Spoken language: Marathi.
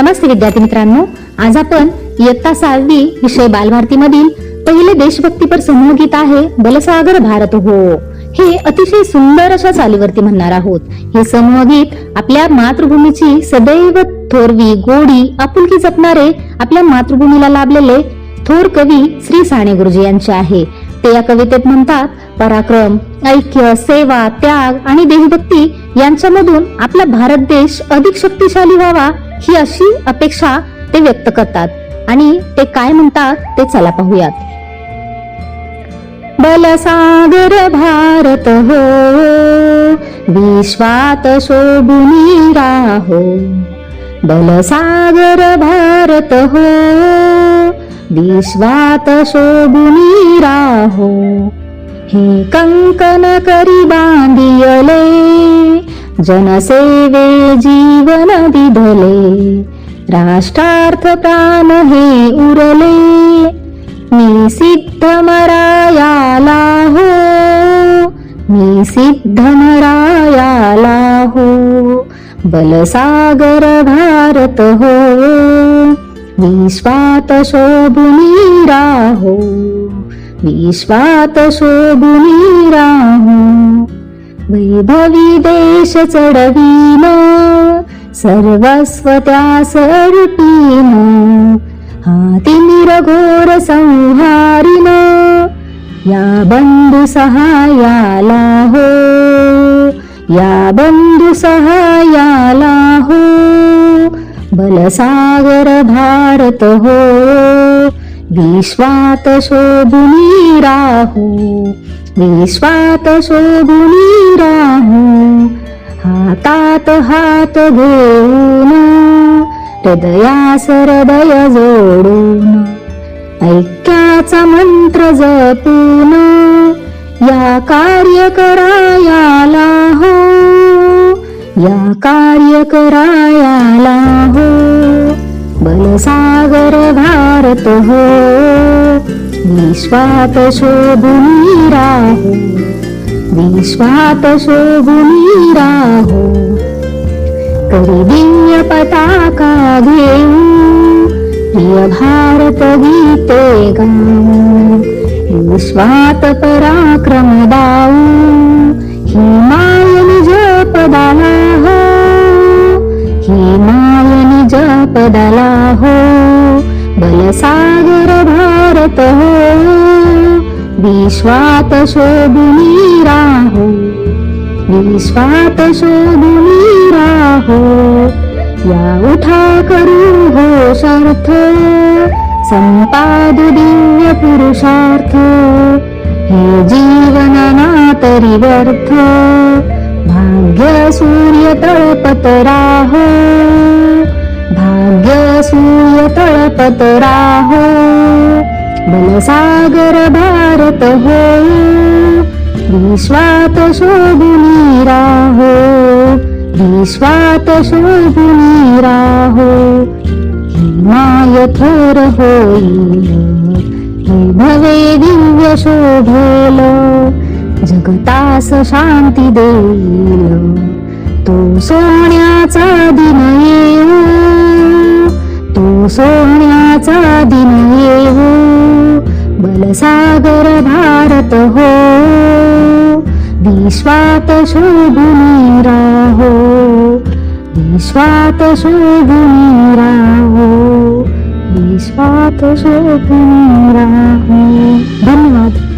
नमस्ते विद्यार्थी मित्रांनो. आज आपण इयत्ता सहावी विषय बालभारतीमधील पहिले देशभक्तीपर समूहगीत आहे बलसागर भारत हो. हे अतिशय सुंदर अशा चालीवरती म्हणणार आहोत. हे समूहगीत आपल्या मातृभूमीची सदैव थोरवी गोडी आपुलकी जपणारे आपल्या मातृभूमीला लाभलेले थोर कवी श्री साने गुरुजी यांचे आहे. ते या कवितेत म्हणतात पराक्रम ऐक्य सेवा त्याग आणि देशभक्ती यांच्यामधून आपला भारत देश अधिक शक्तिशाली व्हावा ही अशी अपेक्षा ते व्यक्त करतात. आणि ते काय म्हणतात ते चला पाहूयात. बलसागर भारत हो विश्वात शोभुनी राहो. बलसागर भारत हो विश्वात शोभुनी राहो. हे कंकन करी बांधियले जनसेवे जीवन दिधले राष्ट्रार्थ प्राण हे उरले मी सिद्ध मरायाला हो मी सिद्ध मरायाला हो बलसागर भारत हो विश्वात शोभुनी राहो विश्वात शोभुनी वैभवी देश चढवीन सर्वस्व त्यास अर्पीन हाती निरघोर संहारिन या बंधू सहायाला हो या बंधू सहायाला हो बलसागर भारत हो. विश्वात शोभुनी राहू विश्वात शोभुनी राहू हातात हात घेऊन हृदयास हृदय जोडून ऐक्याचा मंत्र जपून या कार्य करायाला हो या कार्य करायाला हो. बलसागर भारत हो। विश्वात शोभुनी राहो विश्वात शोभुनी राहो करी दिव्य पताका घेऊ। प्रिय भारत गीते गाऊ। विश्वात पराक्रम दाऊ। ही माय निज पदाला हो। ही निज पदाला सागर भारत हो। विश्वात शोभुनी राहो। विश्वात शोभुनी राहो। या उठा करू हो घोषार्थ संपादु दिव्य पुरुषार्थ। हे जीवन तरी व्यर्थ। भाग्य सूर्य तळपत राहो। तळपत राहो. बलसागर भारत हो. विश्वात शोभुनी राहो. विश्वात शोभुनी राहो. माय थोर होईल. भवे दिव्य शोभेल. जगतास शांती देईल. तो सोन्याचा दिन येऊ. सोन्याचा दिन येऊ बलसागर भारत हो. विश्वात शोभुनी राहो. विश्वात शोभुनी राहो. विश्वात शोभुनी राहो.